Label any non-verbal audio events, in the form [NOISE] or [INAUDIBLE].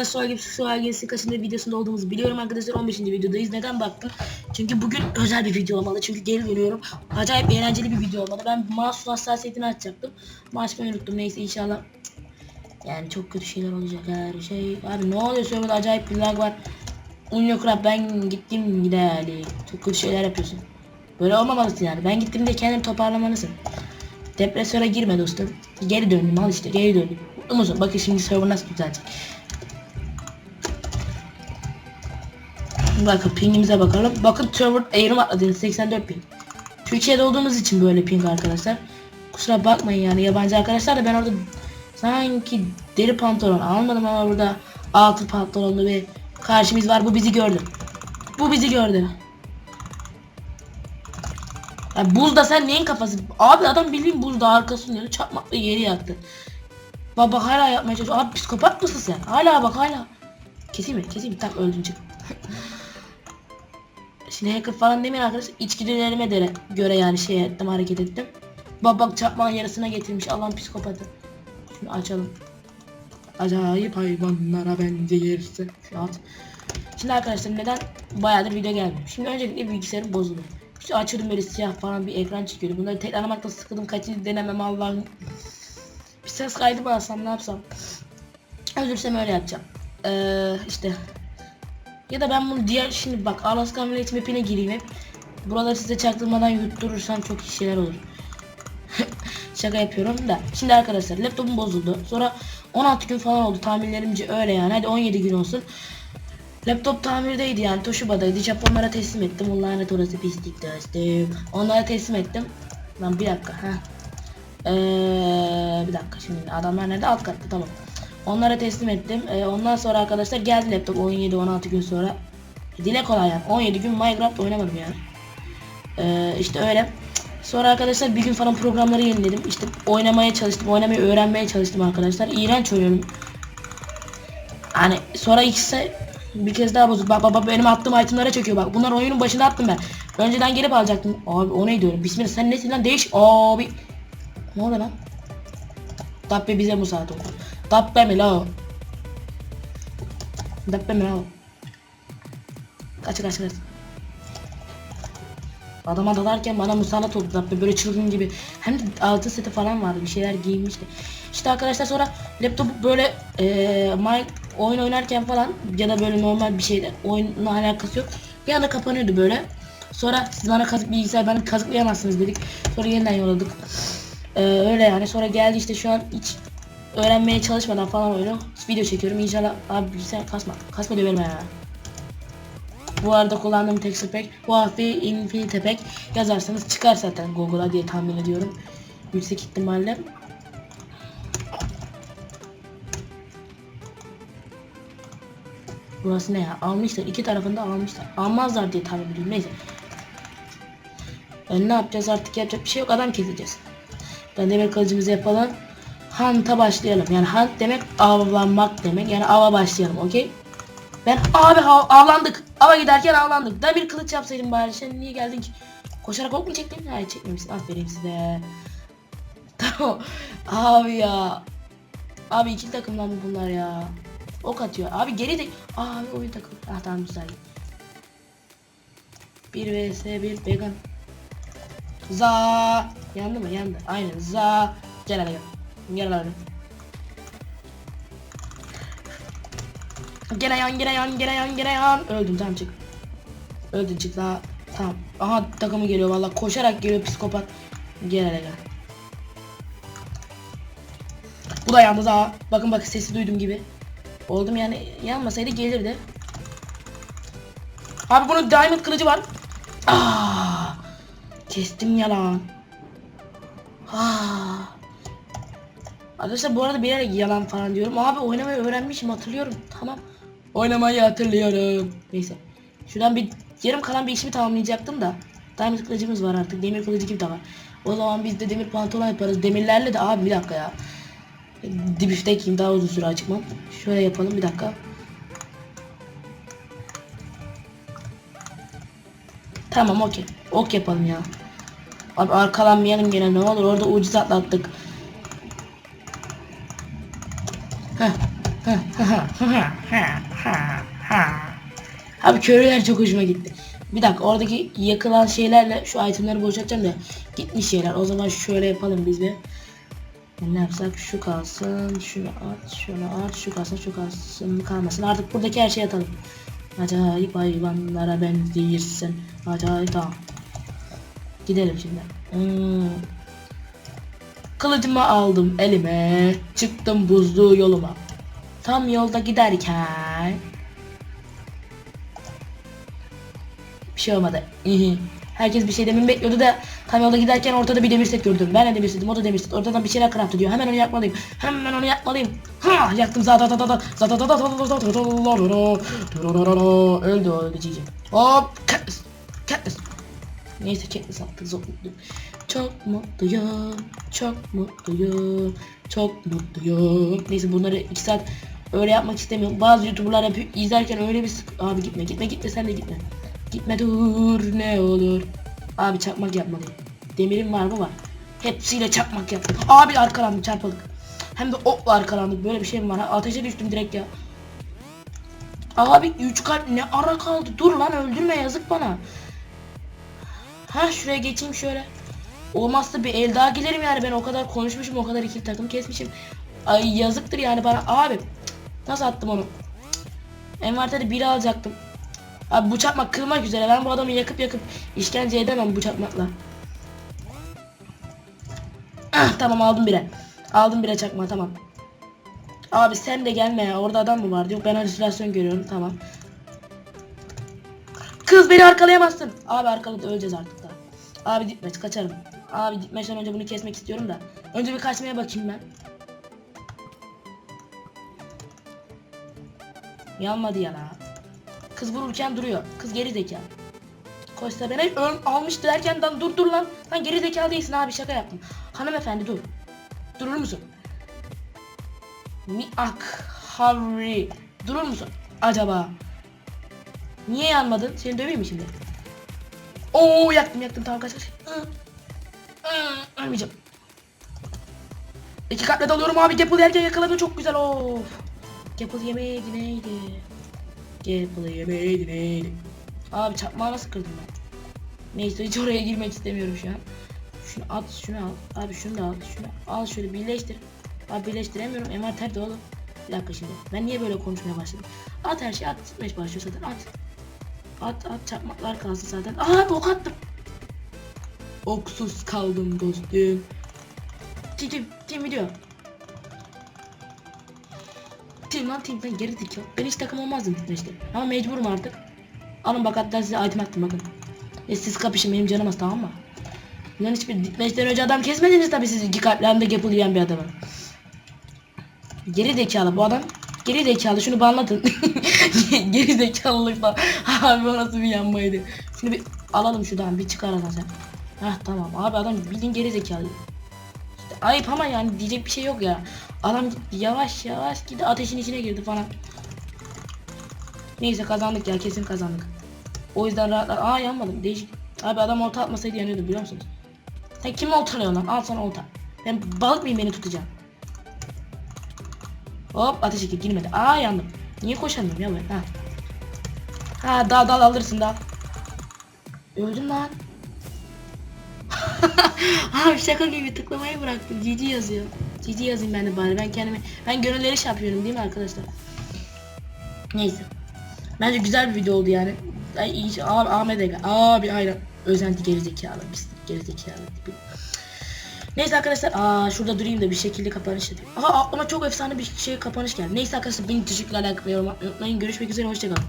arkadaşlar Soy gibi şu ailesi kaçıncı videosunda olduğumuzu biliyorum arkadaşlar 15. videodayız. Neden baktım? Çünkü bugün özel bir video olmalı. Çünkü geri dönüyorum. Acayip eğlenceli bir video olmalı. Ben mouse'un hassasiyetini açacaktım. Ama açmayı unuttum. Neyse inşallah. Yani çok kötü şeyler olacak her şey. Abi ne oluyor serverda acayip bir lag var. Unyokrap ben gittim gidelim. Çok kötü şeyler yapıyorsun. Böyle olmamalısın yani. Ben gittim de kendini toparlamalısın. Depresyona girme dostum. Geri döndüm al işte geri döndüm. Mutlu musun? Bakın şimdi server nasıl düzelecek. Bakın pingimize bakalım. Bakın server eğrim atladığınız 84 ping. Türkiye'de olduğumuz için böyle ping arkadaşlar. Kusura bakmayın yani yabancı arkadaşlar da ben orada sanki deri pantolon almadım ama burada altı pantolonlu bir karşımız var. Bu bizi gördü. Bu bizi gördü. Ya buzda sen neyin kafası? Abi adam bildiğin buzda arkasını yeri çarpmakla yeri yaktı. Baba hala yapmaya çalışıyor. Abi psikopat mısın sen? Hala bak hala. Keseyim mi? Keseyim mi? Tak öldün çık. Hacker falan demeyin arkadaşlar. İçgüdülerime de göre yani şey ettim hareket ettim. Bak bak çarpmanın yarısına getirmiş. Allah'ın psikopatı. Şimdi açalım. Acayip hayvanlara benzeyirsin. Fiyat. Şimdi arkadaşlar neden bayağıdır video gelmiyor? Şimdi öncelikle bilgisayarım bozuldu. İşte açıyordum böyle siyah falan bir ekran çıkıyordu. Bunları tekrarlamakta sıkıldım. Kaçıncı denemem Allah'ım. Bir ses kaydı mı alsam ne yapsam? Özürsem öyle yapacağım. Ee, işte. Ya da ben bunu diğer şimdi bak Alaska Millet Map'ine gireyim hep. Buraları size çaktırmadan yutturursam çok iyi şeyler olur. [LAUGHS] Şaka yapıyorum da. Şimdi arkadaşlar laptopum bozuldu. Sonra 16 gün falan oldu tahminlerimce öyle yani. Hadi 17 gün olsun. Laptop tamirdeydi yani Toshiba'daydı. Japonlara teslim ettim. Onlar lanet orası pislik dostum. Onlara teslim ettim. Lan bir dakika ha. Ee, bir dakika şimdi adamlar nerede alt katta tamam. Onlara teslim ettim. Ee, ondan sonra arkadaşlar geldi laptop 17-16 gün sonra. Dile kolay yani 17 gün Minecraft oynamadım yani. Ee, işte öyle. Sonra arkadaşlar bir gün falan programları yeniledim. İşte oynamaya çalıştım. Oynamayı öğrenmeye çalıştım arkadaşlar. İğrenç oynuyorum. Hani sonra ikisi bir kez daha bozuk. Bak bak bak benim attığım itemlara çöküyor bak. Bunlar oyunun başında attım ben. Önceden gelip alacaktım. Abi o ne diyorum. Bismillah sen nesin lan değiş. Abi. Ne oldu lan? Dabbe bize musaade oldu. Dabbe mi la o? Dabbe mi la? Kaç kaç kaç. Adama dalarken bana musallat oldu Dabbe böyle çılgın gibi. Hem de altı seti falan vardı bir şeyler giyinmişti. İşte arkadaşlar sonra laptopu böyle eee my oyun oynarken falan ya da böyle normal bir şeyde oyunla alakası yok. Bir anda kapanıyordu böyle. Sonra siz bana kazık bilgisayar bana kazıklayamazsınız dedik. Sonra yeniden yolladık. Ee, öyle yani sonra geldi işte şu an hiç öğrenmeye çalışmadan falan öyle video çekiyorum. İnşallah abi bilgisayar kasma. Kasma döverim ya. Bu arada kullandığım texture pack Huawei Infinity Pack yazarsanız çıkar zaten Google'a diye tahmin ediyorum. Yüksek ihtimalle. Burası ne ya? Almışlar. iki tarafında almışlar. Almazlar diye tahmin ediyorum. Neyse. Yani ne yapacağız artık yapacak bir şey yok. Adam keseceğiz. Ben demir kılıcımızı yapalım. Hunt'a başlayalım. Yani hunt demek avlanmak demek. Yani ava başlayalım. Okey? Ben abi av, avlandık. Ava giderken avlandık. Demir kılıç yapsaydım bari. Sen niye geldin ki? Koşarak ok mu çektin? Hayır çekmemişsin. Aferin size. [LAUGHS] Tamam. Abi ya. Abi iki takımdan mı bunlar ya? Ok atıyor. Abi geri de... Abi oyun takım. Ah tamam güzel. 1 vs 1 vegan. Za yandı mı? Yandı. Aynen. Za gel hele gel. Gel hele. Gene yan gene yan gene yan gene yan. Öldüm tamam çık. Öldün çık daha. Tamam. Aha takımı geliyor vallahi koşarak geliyor psikopat. Gel hele gel. Bu da yandı daha. Bakın bak sesi duydum gibi. Oldum yani yanmasaydı gelirdi. Abi bunun diamond kılıcı var. Aa, kestim yalan. Aa. Arkadaşlar bu arada bir yere yalan falan diyorum. Abi oynamayı öğrenmişim hatırlıyorum. Tamam. Oynamayı hatırlıyorum. Neyse. Şuradan bir yarım kalan bir işimi tamamlayacaktım da. Diamond kılıcımız var artık. Demir kılıcı gibi de var. O zaman biz de demir pantolon yaparız. Demirlerle de abi bir dakika ya. Dibiftekiyim daha uzun süre çıkmam. Şöyle yapalım bir dakika. Tamam okey. Ok yapalım ya. Abi arkalanmayalım gene ne olur orada ucuz atlattık. Heh. Heh. [LAUGHS] Abi köylüler çok hoşuma gitti. Bir dakika oradaki yakılan şeylerle şu itemleri boşaltacağım da gitmiş şeyler. O zaman şöyle yapalım biz bir. Ne yapsak şu kalsın, şunu at, şunu at, şu kalsın, şu kalsın, kalmasın. Artık buradaki her şeyi atalım. Acayip hayvanlara benziyorsun. Acayip tamam. Gidelim şimdi. Hmm. Kılıcımı aldım elime, çıktım buzlu yoluma. Tam yolda giderken bir şey olmadı. Herkes bir şey dememi bekliyordu da tam yolda giderken ortada bir demir set gördüm. Ben de demir setim, o da demir set. Ortadan bir şeyler craft ediyor. Hemen onu yakmalıyım. Hemen onu yakmalıyım. Ha, yaktım zata da da da da da da da öldü o öldü cici. Hop, Katniss. Katniss. Neyse Katniss attı mutluyum. Çok mutluyum. Çok mutluyum. Çok mutluyum. Neyse bunları 2 saat öyle yapmak istemiyorum. Bazı youtuberlar yapıyor. izlerken öyle bir sık... Abi gitme gitme gitme sen de gitme. Gitme dur ne olur. Abi çakmak yapmalıyım. Demirim var mı var. Hepsiyle çakmak yaptım. Abi arkalandım çarpıldık. Hem de okla arkalandık. Böyle bir şey mi var? Ha, ateşe düştüm direkt ya. Abi 3 kalp ne ara kaldı? Dur lan öldürme yazık bana. Ha şuraya geçeyim şöyle. Olmazsa bir el daha gelirim yani ben o kadar konuşmuşum o kadar ikili takım kesmişim. Ay yazıktır yani bana abi. Nasıl attım onu? Envanterde biri alacaktım. Abi bu çakmak kırmak üzere ben bu adamı yakıp yakıp işkence edemem bu çakmakla. Ah tamam aldım bire. Aldım bire çakma tamam. Abi sen de gelme ya orada adam mı vardı? Yok ben halüsinasyon görüyorum tamam. Kız beni arkalayamazsın. Abi arkaladı öleceğiz artık da. Abi dipmeç kaçarım. Abi dipmeçten önce bunu kesmek istiyorum da. Önce bir kaçmaya bakayım ben. Yanmadı ya la. Kız vururken duruyor. Kız geri zekalı. Koşsa beni ön almıştı derken lan dur dur lan. Lan geri zekalı değilsin abi şaka yaptım. Hanımefendi dur. Durur musun? Miak Harry. Durur musun? Acaba? Niye yanmadın? Seni döveyim mi şimdi? Oo yaktım yaktım tamam kaç kaç. Hı. Ölmeyeceğim. İki katla dalıyorum abi. Gapple yerken yakaladım çok güzel of. Gapple yemeydi neydi? Gapple yemeydi neydi? Abi çarpmağı nasıl kırdım ben? Neyse hiç oraya girmek istemiyorum şu an. Şunu at şunu al. Abi şunu da al. Şunu al şöyle birleştir. Abi birleştiremiyorum. Envanter de oğlum. Bir dakika şimdi. Ben niye böyle konuşmaya başladım? At her şeyi at. Gitmeye başlıyor zaten at. At at çarpmaklar kalsın zaten. Aa ok attım. Oksuz kaldım dostum. Tim tim video. Tim lan tim lan geri dik Ben hiç takım olmazdım işte. Ama mecburum artık. Alın bak hatta size item attım bakın. E siz kapışın benim canım az tamam mı? Bunların hiçbir dikmeçten önce adam kesmediniz tabi siz iki kalplerinde gapple yiyen bir adamı. Geri zekalı bu adam. Geri zekalı şunu banlatın. [LAUGHS] geri zekalılıkla. [LAUGHS] Abi o nasıl bir yanmaydı. Şunu bir alalım şuradan bir çıkar sen. Hah tamam abi adam bildiğin geri zekalı. İşte ayıp ama yani diyecek bir şey yok ya. Adam gitti yavaş yavaş gitti ateşin içine girdi falan. Neyse kazandık ya kesin kazandık. O yüzden rahatlar. Aa yanmadım değişik. Abi adam olta atmasaydı yanıyordum biliyor musunuz? Sen kimi oltalıyorsun lan? Al sana olta. Ben balık mıyım beni tutacağım? Hop ateş eki girmedi. Aa yandım. Niye koşamıyorum ya ben? Ha. Ha dal dal alırsın dal. Öldüm lan. [LAUGHS] Abi şaka gibi tıklamayı bıraktım. GG yazıyor. GG yazayım ben de bari. Ben kendime ben gönülleri şey yapıyorum değil mi arkadaşlar? Neyse. Bence güzel bir video oldu yani. Ay iyi abi Ahmet Ege. Abi aynen. Özenti gerizekalı. Biz gerizekalı tipi. Neyse arkadaşlar aa şurada durayım da bir şekilde kapanış yapayım. Aha aklıma çok efsane bir şey kapanış geldi. Neyse arkadaşlar beni teşekkürler like ve yorum atmayı unutmayın. Görüşmek üzere hoşçakalın.